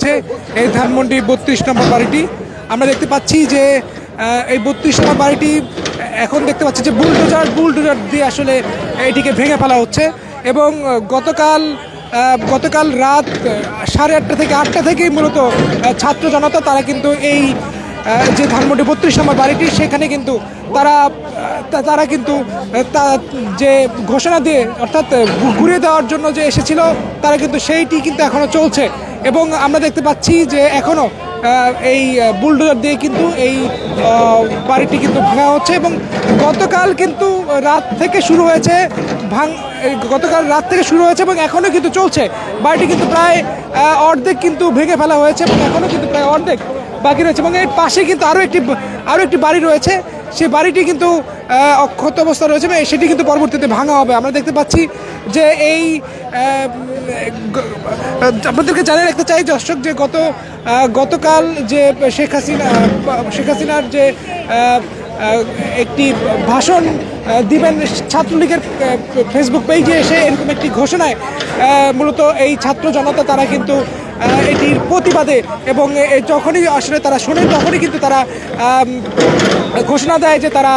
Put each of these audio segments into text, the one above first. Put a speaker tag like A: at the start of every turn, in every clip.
A: হয়েছে এই ধানমন্ডি বত্রিশ নম্বর বাড়িটি। আমরা দেখতে পাচ্ছি যে এই বত্রিশ নম্বর বাড়িটি, এখন দেখতে পাচ্ছি যে বুলডোজার বুলডোজার দিয়ে আসলে এটিকে ভেঙে ফেলা হচ্ছে এবং গতকাল গতকাল রাত সাড়ে আটটা থেকে আটটা থেকেই মূলত ছাত্র জনতা তারা কিন্তু এই যে ধানমন্ডি বত্রিশ নম্বর বাড়িটি, সেখানে কিন্তু তারা তারা কিন্তু তা, যে ঘোষণা দিয়ে, অর্থাৎ ঘুরিয়ে দেওয়ার জন্য যে এসেছিল, তারা কিন্তু সেইটি কিন্তু এখনও চলছে। এবং আমরা দেখতে পাচ্ছি যে এখনও আহ, এই বুলডোজার দিয়ে কিন্তু এই বাড়িটি কিন্তু ভাঙা হচ্ছে এবং গতকাল কিন্তু রাত থেকে শুরু হয়েছে ভাঙ গতকাল রাত থেকে শুরু হয়েছে এবং এখনও কিন্তু চলছে। বাড়িটি কিন্তু প্রায় অর্ধেক কিন্তু ভেঙে ফেলা হয়েছে এবং এখনও কিন্তু প্রায় অর্ধেক বাকি রয়েছে এবং এর পাশে কিন্তু আরও একটি আরও একটি বাড়ি রয়েছে। সেই বাড়িটি কিন্তু অক্ষত অবস্থা রয়েছে সেটি কিন্তু পরবর্তীতে ভাঙা হবে। আমরা দেখতে পাচ্ছি যে এই আপনাদেরকে জানিয়ে রাখতে চাই, দর্শক, যে গত গতকাল যে শেখ হাসিনা শেখ হাসিনার যে একটি ভাষণ দিবেন ছাত্রলীগের ফেসবুক পেজে এসে এরকম একটি ঘোষণায় মূলত এই ছাত্র জনতা, তারা কিন্তু এটির প্রতিবাদে এবং যখনই আসলে তারা শোনে, তখনই কিন্তু তারা ঘোষণা দেয় যে তারা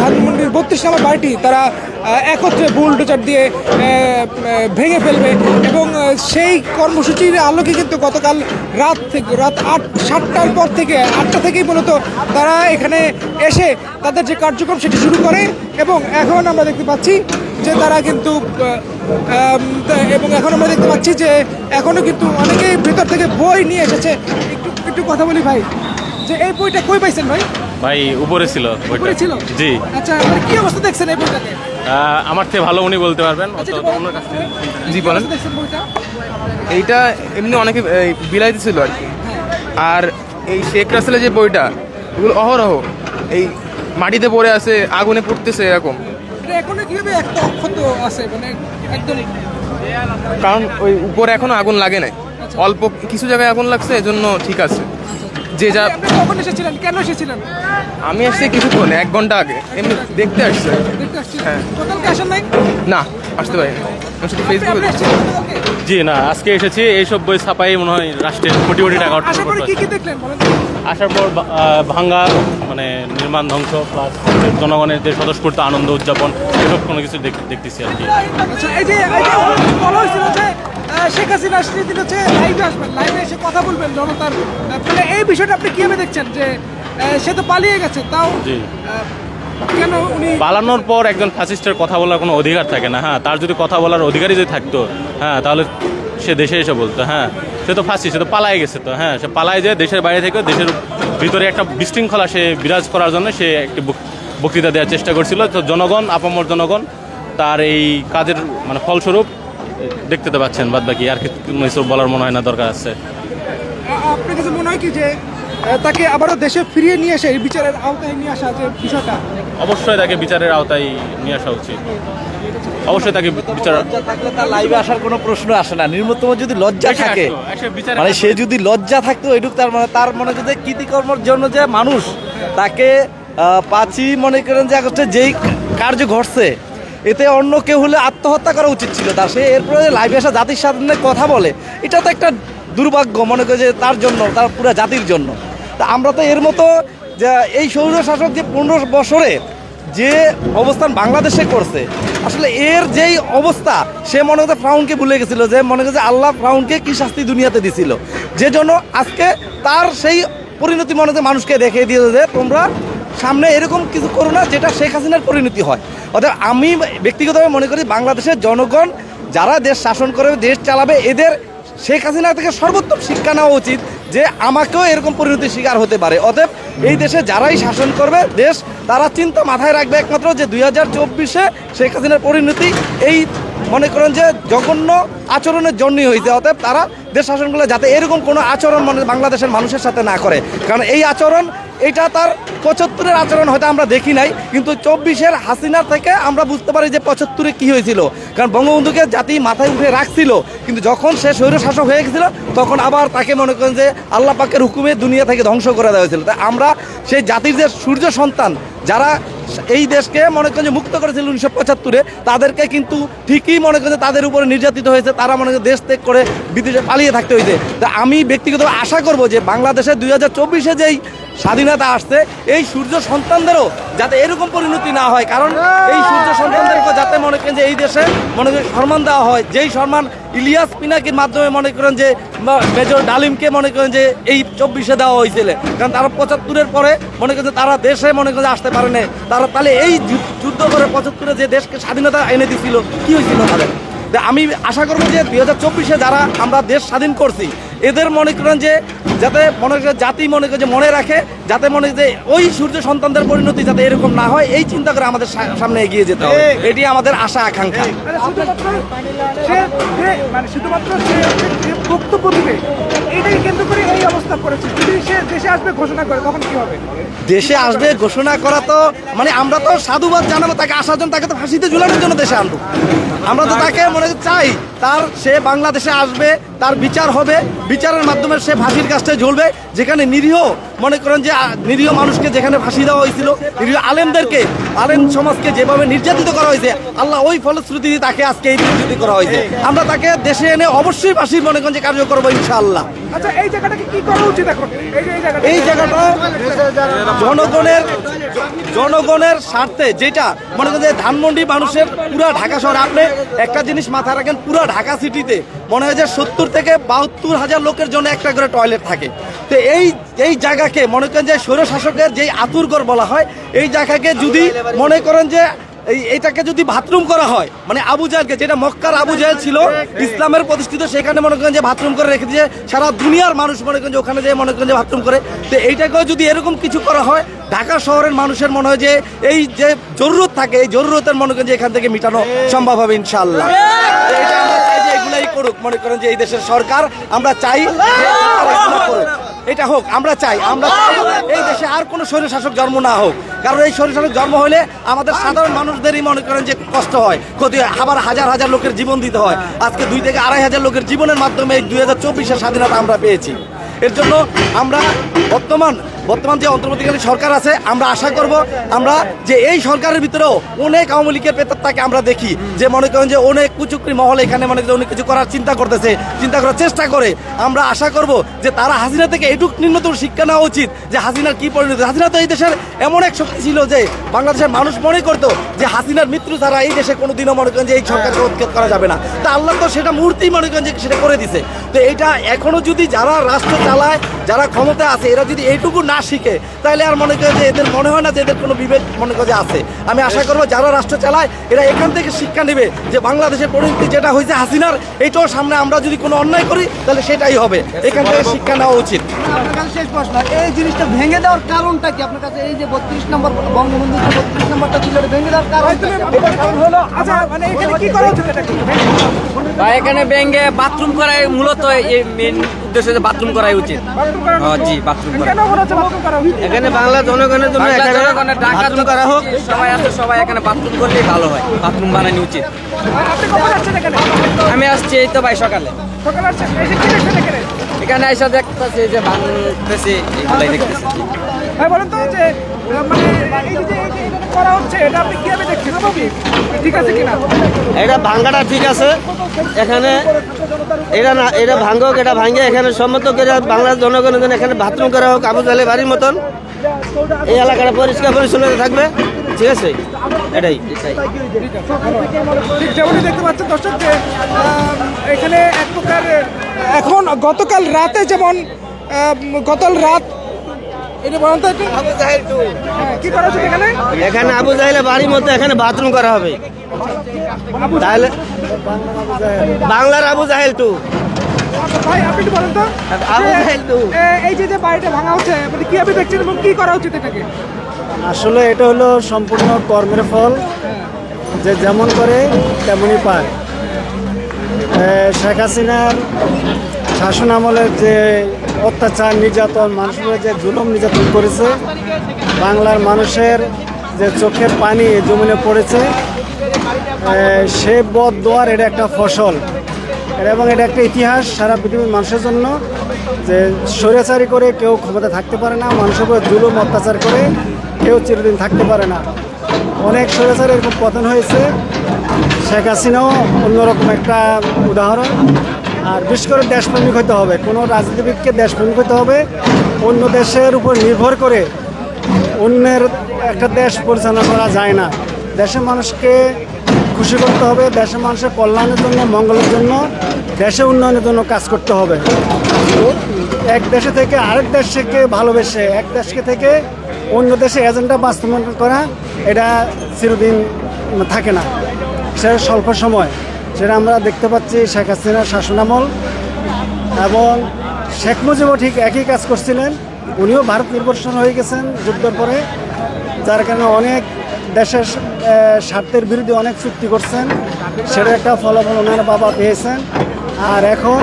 A: ধানমন্ডির বত্রিশ নম্বর বাড়িটি তারা একত্রে বুলডোজার দিয়ে ভেঙে ফেলবে এবং সেই কর্মসূচির আলোকে কিন্তু গতকাল রাত থেকে, রাত আট, সাতটার পর থেকে, আটটা থেকেই মূলত তারা এখানে এসে তাদের যে কার্যক্রম সেটি শুরু করে এবং এখন আমরা দেখতে পাচ্ছি যে তারা কিন্তু এবং এখন আমরা দেখতে পাচ্ছি যে এখনও কিন্তু অনেকেই ভিতর থেকে বই নিয়ে এসেছে। একটু একটু কথা বলি ভাই যে এই বইটা কই পাইছেন ভাই?
B: ভাই উপরে ছিল বইটা।
A: উপরে ছিল?
B: জি।
A: আচ্ছা মানে কি অবস্থা দেখছেন এই বইটাকে
B: আমার থেকে ভালো উনি বলতে পারবেন
A: আচ্ছা,
C: জি বলেন।
A: অবস্থা দেখছেন বইটা?
C: এইটা এমনি অনেকে এই, বিলাই দিছিল আর কি। আর এই শেখ রাসেলের যে বইটা এগুলো অহরহ। এই মাটিতে পড়ে আছে আগুনে পড়তেছে এরকম।
A: এটা এখনও কীভাবে একটা অক্ষত আছে? মানে একদম
C: কারণ ওই উপরে এখনও আগুন লাগে নাই। অল্প কিছু জায়গায় আগুন লাগছে এজন্য ঠিক আছে। যে যা
A: আপনি কখন এসেছিলেন? কেন এসেছিলেন?
C: আমি আসছি কিছুক্ষণ এক ঘণ্টা আগে। এমনি দেখতে আসছি। হ্যাঁ।
A: গতকালকে আসেন নাই?
C: না আসতে আমি শুধু ফেসবুকে
B: জি না আজকে এসেছি এইসব বই ছাপাই মনে হয় রাষ্ট্রের কোটি কোটি টাকা
A: কি কি দেখলেন বলেন?
B: আসার পর ভাঙ্গা মানে নির্মাণ ধ্বংস প্লাস জনগণের যে স্বতঃস্ফূর্ত আনন্দ উদযাপন এসব কোনো কিছু দেখ- দেখতেছি আর কি।
A: আচ্ছা শেখ হাসিনা সেদিন হচ্ছে লাইভে আসবেন লাইভে এসে কথা বলবেন জনতার মানে এই বিষয়টা আপনি কীভাবে দেখছেন যে সে তো পালিয়ে গেছে তাও
B: জি। পালানোর পর একজন ফাসিস্টের কথা বলার কোনো অধিকার থাকে না হ্যাঁ তার যদি কথা বলার অধিকারই যদি থাকতো হ্যাঁ তাহলে সে দেশে এসে বলতো হ্যাঁ। সে তো ফাঁসি, সে তো পালাই গেছে তো হ্যাঁ সে পালায় যে দেশের বাইরে থেকে, দেশের ভিতরে একটা বিশৃঙ্খলা সে বিরাজ করার জন্য সে একটি বক্তৃতা দেওয়ার চেষ্টা করছিল। তো জনগণ, আপামর জনগণ, তার এই কাজের মানে ফলস্বরূপ দেখতে তো পাচ্ছেন বাদ বাকি আর কিছু বলার মনে হয় না, দরকার আছে।
A: আপনার কাছে মনে হয় কি যে তাকে আবারও দেশে ফিরিয়ে নিয়ে এসে এই বিচারের আওতায় নিয়ে আসা যে বিষয়টা
B: অবশ্যই তাকে বিচারের আওতায় নিয়ে আসা উচিত। অবশ্যই তাকে বিচার
D: থাকলে তার লাইভে আসার কোনো প্রশ্ন আসে না। নিম্নতম যদি লজ্জা থাকে মানে সে যদি লজ্জা থাকতো এটুক তার মানে তার মনে যদি কৃতিকর্মের জন্য যে মানুষ তাকে পাঁচই মনে করেন যে হচ্ছে যেই কার্য ঘটছে এতে অন্য কেউ হলে আত্মহত্যা করা উচিত ছিল তার। সে এরপরে লাইভে আসা জাতির সামনে কথা বলে। এটা তো একটা দুর্ভাগ্য মনে করে যে তার জন্য তার পুরো জাতির জন্য। তা আমরা তো এর মতো যে এই সৌর শাসক যে পনেরো বছরে যে অবস্থান বাংলাদেশে করছে, আসলে এর যেই অবস্থা, সে মনে করতে ফ্রাউনকে ভুলে গেছিল, যে মনে করছে আল্লাহ ফ্রাউনকে কি শাস্তি দুনিয়াতে দিছিল। যে জন্য আজকে তার সেই পরিণতি মনে হচ্ছে মানুষকে দেখিয়ে দিয়েছে যে তোমরা সামনে এরকম কিছু করো না, যেটা শেখ হাসিনার পরিণতি হয়। অর্থাৎ আমি ব্যক্তিগতভাবে মনে করি, বাংলাদেশের জনগণ, যারা দেশ শাসন করে, দেশ চালাবে, এদের শেখ হাসিনা থেকে সর্বোত্তম শিক্ষা নেওয়া উচিত যে আমাকেও এরকম পরিণতির শিকার হতে পারে। অতএব এই দেশে যারাই শাসন করবে, দেশ তারা চিন্তা মাথায় রাখবে একমাত্র যে দুই হাজার চব্বিশে শেখ হাসিনার পরিণতি এই মনে করেন যে জঘন্য আচরণের জন্যই হয়েছে। অতএব তারা দেশ শাসনগুলো যাতে এরকম কোনো আচরণ মানে বাংলাদেশের মানুষের সাথে না করে। কারণ এই আচরণ এটা তার পঁচাত্তরের আচরণ হয়তো আমরা দেখি নাই, কিন্তু চব্বিশের হাসিনা থেকে আমরা বুঝতে পারি যে পঁচাত্তরে কি হয়েছিল। কারণ বঙ্গবন্ধুকে জাতি মাথায় উঠে রাখছিল, কিন্তু যখন সে স্বৈর শাসক হয়ে গেছিল, তখন আবার তাকে মনে করেন যে আল্লাহ পাকের হুকুমে দুনিয়া থেকে ধ্বংস করে দেওয়া হয়েছিল। তাই আমরা সেই জাতির যে সূর্য সন্তান যারা এই দেশকে মনে করেন মুক্ত করেছিল উনিশশো পঁচাত্তরে, তাদেরকে কিন্তু ঠিকই মনে করেন তাদের উপরে নির্যাতিত হয়েছে। তারা মনে করেন দেশ ত্যাগ করে বিদেশে পালিয়ে থাকতে হয়েছে। তা আমি ব্যক্তিগত আশা করব যে বাংলাদেশে দুই হাজার চব্বিশে যেই স্বাধীনতা আসছে, এই সূর্য সন্তানদেরও যাতে এরকম পরিণতি না হয়। কারণ এই সূর্য সন্তানদেরকে যাতে মনে করেন যে এই দেশে মনে করেন সম্মান দেওয়া হয়, যেই সম্মান ইলিয়াস পিনাকির মাধ্যমে মনে করেন যে মেজর ডালিমকে মনে করেন যে এই চব্বিশে দেওয়া হয়েছিল। কারণ তারা পঁচাত্তরের পরে মনে করেন যে তারা দেশে মনে করেন আসতে পারে না তারা তাহলে এই যুদ্ধ করে পঁচাত্তরে যে দেশকে স্বাধীনতা এনে দিছিল, কি হয়েছিল তাদের? আমি আশা করব যে দুই হাজার চব্বিশে যারা আমরা দেশ স্বাধীন করছি এদের মনে করেন যে যাতে মনে করে জাতি মনে করে যে মনে রাখে যাতে মনে যে ওই সূর্য সন্তানদের পরিণতি যাতে এরকম না হয় এই চিন্তা করে আমাদের সামনে এগিয়ে যেতে হবে। এটি আমাদের আশা আকাঙ্ক্ষা।
A: মানে শুধুমাত্র মানে বক্তব্য দিবে এইটাই কেন্দ্র করে এই অবস্থা করেছে। যদি সে দেশে আসবে ঘোষণা করে তখন কি হবে?
D: দেশে আসবে ঘোষণা করা তো মানে আমরা তো সাধুবাদ জানাব তাকে আসার জন্য তাকে তো ফাঁসিতে ঝুলানোর জন্য দেশে আনব। আমরা তো তাকে মনে চাই তার সে বাংলাদেশে আসবে তার বিচার হবে। বিচারের মাধ্যমে সে ফাঁসির কাজটা ঝুলবে। যেখানে নিরীহ মনে করেন যে নিরীহ মানুষকে যেখানে ফাঁসি দেওয়া হয়েছিল নিরীহ আলেমদেরকে আলেম সমাজকে যেভাবে নির্যাতিত করা হয়েছে আল্লাহ ওই ফলশ্রুতি তাকে আজকে এই নির্যাতিত করা হয়েছে। আমরা তাকে দেশে এনে অবশ্যই ফাঁসির মনে করেন যে কার্য করব ইনশাআল্লাহ।
A: আচ্ছা এই জায়গাটাকে কি করা উচিত এখন? এই যে এই জায়গাটা
D: এই জায়গাটা জনগণের জনগণের স্বার্থে যেটা, মনে করেন যে ধানমন্ডি মানুষের পুরা ঢাকা শহর, আপনি একটা জিনিস মাথায় রাখেন, পুরা ঢাকা সিটিতে মনে হয় যে সত্তর থেকে বাহাত্তর হাজার লোকের জন্য একটা করে টয়লেট থাকে। তো এই এই জায়গাকে মনে করেন যে স্বৈরশাসকের যেই আতুরগড় বলা হয়, এই জায়গাকে যদি মনে করেন যে এই এটাকে যদি বাথরুম করা হয় মানে আবু জাহেলকে, যেটা মক্কার আবু জাহেল ছিল, ইসলামের প্রতিষ্ঠিত, সেখানে মনে করেন যে বাথরুম করে রেখে দিয়ে সারা দুনিয়ার মানুষ মনে করেন যে ওখানে যে মনে করেন যে বাথরুম করে। তো এইটাকেও যদি এরকম কিছু করা হয়, ঢাকা শহরের মানুষের মনে হয় যে এই যে জরুরত থাকে, এই জরুরতের মনে করেন যে এখান থেকে মেটানো সম্ভব হবে ইনশাল্লাহ এটা আমরা চাই যে এগুলাই করুক, মনে করেন যে এই দেশের সরকার, আমরা চাই করুক। এটা হোক, আমরা চাই আমরা চাই। এই দেশে আর কোনো শরীর শাসক জন্ম না হোক। কারণ এই শরীর শাসক জন্ম হলে আমাদের সাধারণ মানুষদেরই মনে করেন যে কষ্ট হয়, ক্ষতি হয়। আবার হাজার হাজার লোকের জীবন দিতে হয়। আজকে দুই থেকে আড়াই হাজার লোকের জীবনের মাধ্যমে এই দুই হাজার চব্বিশের স্বাধীনতা আমরা পেয়েছি। এর জন্য আমরা বর্তমান বর্তমান যে অন্তর্বর্তীকালীন সরকার আছে, আমরা আশা করব আমরা যে এই সরকারের ভিতরেও অনেক আওয়ামী লীগের পেতারটাকে আমরা দেখি। যে মনে করেন যে অনেক কুচুকরি মহল এখানে মনে অনেক কিছু করার চিন্তা করতেছে, চিন্তা করার চেষ্টা করে। আমরা আশা করব যে তারা হাসিনা থেকে এটুক নিম্নতম শিক্ষা নেওয়া উচিত যে হাসিনার কি পরিণতি। হাসিনা তো এই দেশের এমন এক শক্তি ছিল যে বাংলাদেশের মানুষ মনে করতো যে হাসিনার মৃত্যু ছাড়া এই দেশে কোনোদিনও মনে করেন যে এই সরকারকে উৎখাত করা যাবে না। তা আল্লাহ তো সেটা মূর্তি মনে করেন যে সেটা করে দিছে। তো এটা এখনও যদি যারা রাষ্ট্র চালায়, যারা ক্ষমতা আছে, এরা যদি এইটুকু না শিখে তাহলে আর মনে করে যে এদের মনে হয় না যে এদের কোনো বিবেক মনে করে যে আছে। আমি আশা করব যারা রাষ্ট্র চালায় এরা এখান থেকে শিক্ষা নেবে যে বাংলাদেশের পরিণতি যেটা হয়েছে হাসিনার এইটাও সামনে আমরা যদি কোনো অন্যায় করি তাহলে সেটাই হবে। এখান থেকে শিক্ষা নেওয়া উচিত।
E: শেষ প্রশ্ন। এই জিনিসটা ভেঙে দেওয়ার কারণটা কি? আপনার কাছে এই যে বত্রিশ নম্বর বঙ্গবন্ধু যে বত্রিশ নম্বরটা ছিল ভেঙে দেওয়ার কারণ
A: হলো আচ্ছা মানে এখানে কি করা উচিত? এটাকে
F: বা এখানে ব্যাঙ্গে বাথরুম করাই মূলত এই মেন উদ্দেশ্য যে বাথরুম করাই উচিত। হ্যাঁ, জি বাথরুম করা।
C: এখানে বাংলা জনগণের জন্য বাথরুম করা হোক।
F: সবাই আছে সবাই এখানে বাথরুম করলেই ভালো হয়। বাথরুম বানানো উচিত। আমি আসছি এই তো ভাই সকালে।
A: এখানে?
F: এখানে এসে দেখতেছি যে বাংলাদেশে এগুলাই দেখতেছি।
A: ভাই বলেন তো যে মানে এটা
G: ভাঙ্গাটা ঠিক আছে। এখানে এটা না এটা ভাঙ্গক এটা ভাঙ্গে। এখানে সম্মত করে বাংলার জনগণের জন্য এখানে বাথরুম করা হোক আবু জালে বাড়ির মতন। এই এলাকাটা পরিষ্কার পরিচ্ছন্ন থাকবে। ঠিক আছে? এটাই
A: ঠিক যেমনই দেখতে পাচ্ছেন দর্শক যে এখানে এক প্রকার এখন গতকাল রাতে যেমন গতকাল রাত এটা বলেন তো একটু। হ্যাঁ, কি করা হচ্ছে এখানে?
G: এখানে আবু জাহেলে বাড়ির মধ্যে এখানে বাথরুম করা হবে। তাহলে বাংলার আবু জাহেল টু।
A: ভাই আপনি একটু বলেন তো।
G: আবু জাহেল তো।
A: এই যে যে বাড়িটা ভাঙা হচ্ছে মানে কীভাবে দেখছেন এবং কি করা উচিত এটাকে?
H: আসলে এটা হলো সম্পূর্ণ কর্মের ফল। যে যেমন করে তেমনই পায়। শেখ হাসিনার শাসন আমলের যে অত্যাচার, নির্যাতন মানুষের যে জুলুম নির্যাতন করেছে, বাংলার মানুষের যে চোখের পানি জমিনে পড়েছে সে বদ দোয়ার এটা একটা ফসল। এটা এবং এটা একটা ইতিহাস সারা পৃথিবীর মানুষের জন্য যে স্বৈরাচারী করে কেউ ক্ষমতা থাকতে পারে না, মানুষের উপরে জুলুম, অত্যাচার করে কেউ চিরদিন থাকতে পারে না। অনেক স্বৈরাচার এরকম পতন হয়েছে। শেখ হাসিনাও অন্যরকম একটা উদাহরণ। আর বিশেষ করে দেশপ্রেমিক হতে হবে। কোনো রাজনীতিবিদকে দেশপ্রেমিক হতে হবে। অন্য দেশের উপর নির্ভর করে অন্যের একটা দেশ পরিচালনা করা যায় না। দেশের মানুষকে খুশি করতে হবে, দেশের মানুষের কল্যাণের জন্য, মঙ্গলের জন্য দেশের উন্নয়নের জন্য কাজ করতে হবে। এক দেশে থেকে আরেক দেশকে ভালোবেসে, এক দেশকে থেকে অন্য দেশে এজেন্ডা বাস্তবায়ন করা, এটা চিরদিন থাকে না। সেটা স্বল্প সময়। সেটা আমরা দেখতে পাচ্ছি শেখ হাসিনার শাসনামল এবং শেখ মুজিবও ঠিক একই কাজ করছিলেন। উনিও ভারত নির্ভরশীল হয়ে গেছেন যুদ্ধের পরে, যার কারণে অনেক দেশের স্বার্থের বিরুদ্ধে অনেক চুক্তি করছেন। সেটা একটা ফলাফল ওনার বাবা পেয়েছেন। আর এখন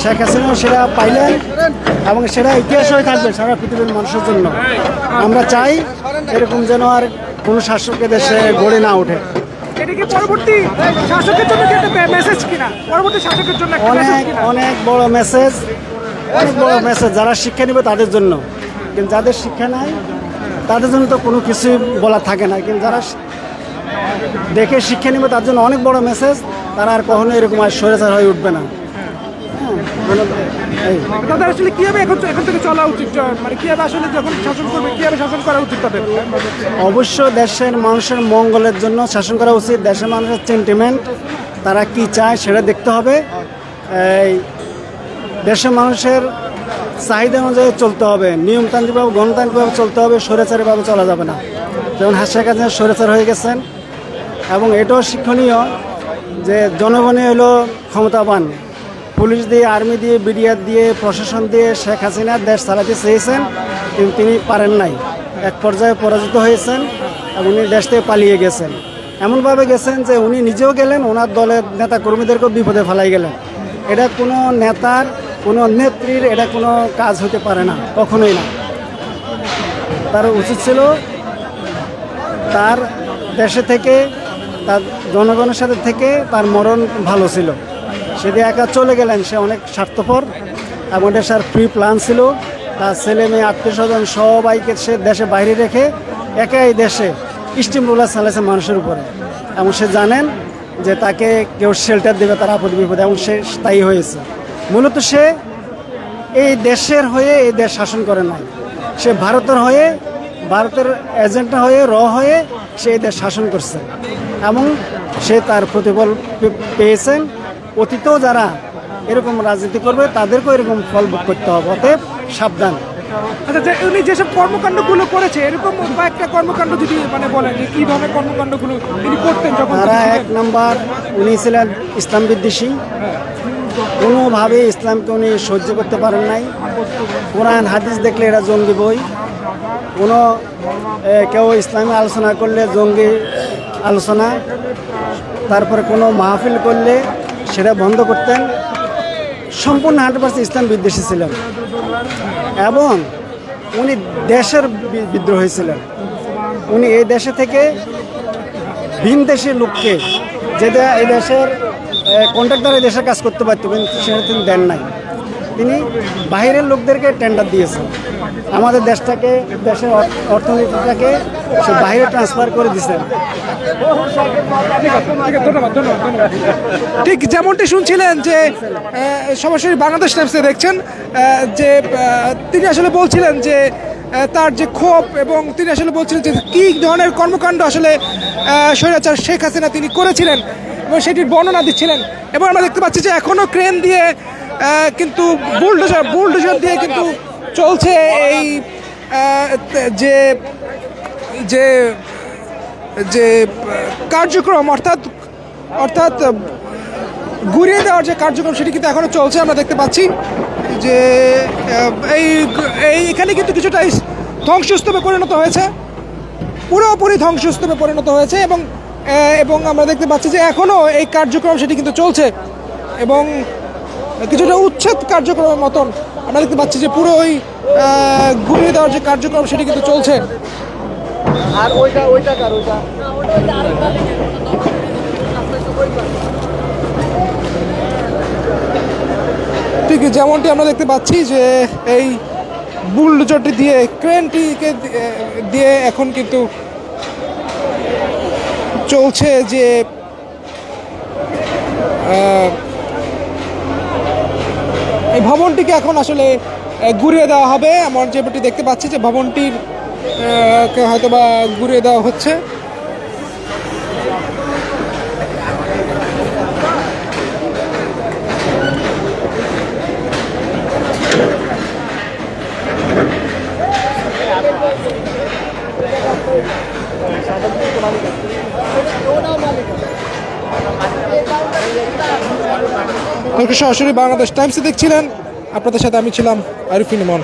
H: শেখ হাসিনাও সেটা পাইলেন এবং সেটা ইতিহাস হয়ে থাকবে সারা পৃথিবীর মানুষের জন্য। আমরা চাই এরকম যেন আর কোনো শাসককে দেশে গড়ে না ওঠে।
A: এটা কি পরবর্তী শাসকের জন্য কি একটা মেসেজ কিনা? পরবর্তী শাসকের জন্য একটা মেসেজ
H: অনেক
A: কিনা?
H: অনেক বড় মেসেজ অনেক বড় মেসেজ যারা শিক্ষা নিবে তাদের জন্য। কিন্তু যাদের শিক্ষা নাই তাদের জন্য তো কোনো কিছুই বলা থাকে না। কিন্তু যারা দেখে শিক্ষা নিবে তার জন্য অনেক বড় মেসেজ তারা আর কখনো এরকম আর স্বৈরাচার হয়ে উঠবে না।
A: তাদের আসলে কীভাবে এখন এখন থেকে চলা উচিত মানে কীভাবে আসলে যখন শাসন করবে কীভাবে শাসন করা উচিত তাদের?
H: অবশ্য দেশের মানুষের মঙ্গলের জন্য শাসন করা উচিত। দেশের মানুষের সেন্টিমেন্ট তারা কি চায় সেটা দেখতে হবে। এই দেশের মানুষের চাহিদা অনুযায়ী চলতে হবে। নিয়মতান্ত্রিকভাবে গণতান্ত্রিকভাবে চলতে হবে। স্বৈরাচারীভাবে চলা যাবে না। যেমন হাসিয়া কাছে স্বৈরাচার হয়ে গেছেন। এবং এটাও শিক্ষণীয় যে জনগণই হলো ক্ষমতাবান। পুলিশ দিয়ে, আর্মি দিয়ে, বিডিআর দিয়ে, প্রশাসন দিয়ে শেখ হাসিনা দেশ চালাতে চেয়েছেন, কিন্তু তিনি পারেন নাই। এক পর্যায়ে পরাজিত হয়েছেন এবং উনি দেশ থেকে পালিয়ে গেছেন। এমনভাবে গেছেন যে উনি নিজেও গেলেন, ওনার দলের নেতা কর্মীদেরকেও বিপদে ফেলাই গেলেন। এটা কোনো নেতার, কোনো নেত্রীর, এটা কোনো কাজ হতে পারে না, কখনোই না। তার উচিত ছিল তার দেশে থেকে, তার জনগণের সাথে থেকে তার মরণ ভালো ছিল। সেদিকে একা চলে গেলেন, সে অনেক স্বার্থপর এবং দেশের ফ্রি প্ল্যান ছিল। তার ছেলে মেয়ে, আত্মীয় স্বজন সবাইকে সে দেশে বাইরে রেখে একাই দেশে স্টিম রোলার চালাইছে মানুষের উপরে। এবং সে জানেন যে তাকে কেউ শেল্টার দেবে, তার আপদ বিপদে, এবং সে স্থায়ী হয়েছে। মূলত সে এই দেশের হয়ে এই দেশ শাসন করে নাই। সে ভারতের হয়ে, ভারতের এজেন্টটা হয়ে র হয়ে সে দেশ শাসন করছে। এবং সে তার প্রতিফল পেয়েছেন। অতীতেও যারা এরকম রাজনীতি করবে তাদেরকেও এরকম ফল ভোগ করতে হবে। অতএব সাবধান।
A: আচ্ছা যে উনি যেসব কর্মকাণ্ডগুলো করেছে এরকম কয়েকটা কর্মকাণ্ড যদি মানে বলেন যে কি ধরনের কর্মকাণ্ডগুলো তিনি করতেন যখন
H: তারা এক নম্বর উনি ছিলেন ইসলাম বিদ্বেষী। কোনোভাবে ইসলামকে উনি সহ্য করতে পারেন নাই। কোরআন হাদিস দেখলে এটা জঙ্গি বই। কোনো কেউ ইসলামী আলোচনা করলে জঙ্গি আলোচনা। তারপরে কোনো মাহফিল করলে সেটা বন্ধ করতেন। সম্পূর্ণ হান্ড্রেড পার্সেন্ট ইসলাম বিদ্বেষী ছিলেন। এবং উনি দেশের বিদ্রোহী ছিলেন উনি এই দেশে থেকে ভিন দেশের লোককে যেটা এই দেশের কন্ট্রাক্টর এই দেশের কাজ করতে পারতো, কিন্তু সেটা তিনি দেন নাই। তিনি বাইরের লোকদেরকে টেন্ডার দিয়েছেন। আমাদের দেশটাকে, দেশের অর্থ- অর্থনীতিটাকে সে বাইরে ট্রান্সফার করে দিয়েছেন
A: ঠিক যেমনটি শুনছিলেন যে সরাসরি বাংলাদেশ টাইমসে দেখছেন যে তিনি আসলে বলছিলেন যে তার যে ক্ষোভ এবং তিনি আসলে বলছিলেন যে, কী ধরনের কর্মকাণ্ড আসলে স্বৈরাচার শেখ হাসিনা তিনি করেছিলেন এবং সেটির বর্ণনা দিচ্ছিলেন। এবং আমরা দেখতে পাচ্ছি যে এখনও ক্রেন দিয়ে কিন্তু বুলডোজার বুলডোজার দিয়ে কিন্তু চলছে এই যে যে যে কার্যক্রম অর্থাৎ অর্থাৎ ঘুরিয়ে দেওয়ার যে কার্যক্রম সেটি কিন্তু এখনও চলছে, আমরা দেখতে পাচ্ছি যে এই এই, এখানে কিন্তু কিছুটা ধ্বংসস্তূপে পরিণত হয়েছে। পুরোপুরি ধ্বংসস্তূপে পরিণত হয়েছে এবং এবং আমরা দেখতে পাচ্ছি যে এখনও এই কার্যক্রম সেটি কিন্তু চলছে এবং কিছুটা উচ্ছেদ কার্যক্রমের মতন আমরা দেখতে পাচ্ছি যে পুরো ওই ঘুরিয়ে দেওয়ার যে কার্যক্রম সেটি কিন্তু চলছে।
E: আর ওইটা ওইটা কার, ওইটা?
A: ঠিক যেমনটি আমরা দেখতে পাচ্ছি যে এই বুলডোজারটি দিয়ে ক্রেনটিকে দিয়ে এখন কিন্তু চলছে যে এই ভবনটিকে এখন আসলে ঘুরিয়ে দেওয়া হবে। আমার যেমনটি দেখতে পাচ্ছি যে ভবনটির হয়তো বা ঘুরিয়ে দেওয়া হচ্ছে। সরাসরি বাংলাদেশ টাইমসে দেখছিলেন। আপনাদের সাথে আমি ছিলাম আরিফিন ইমন।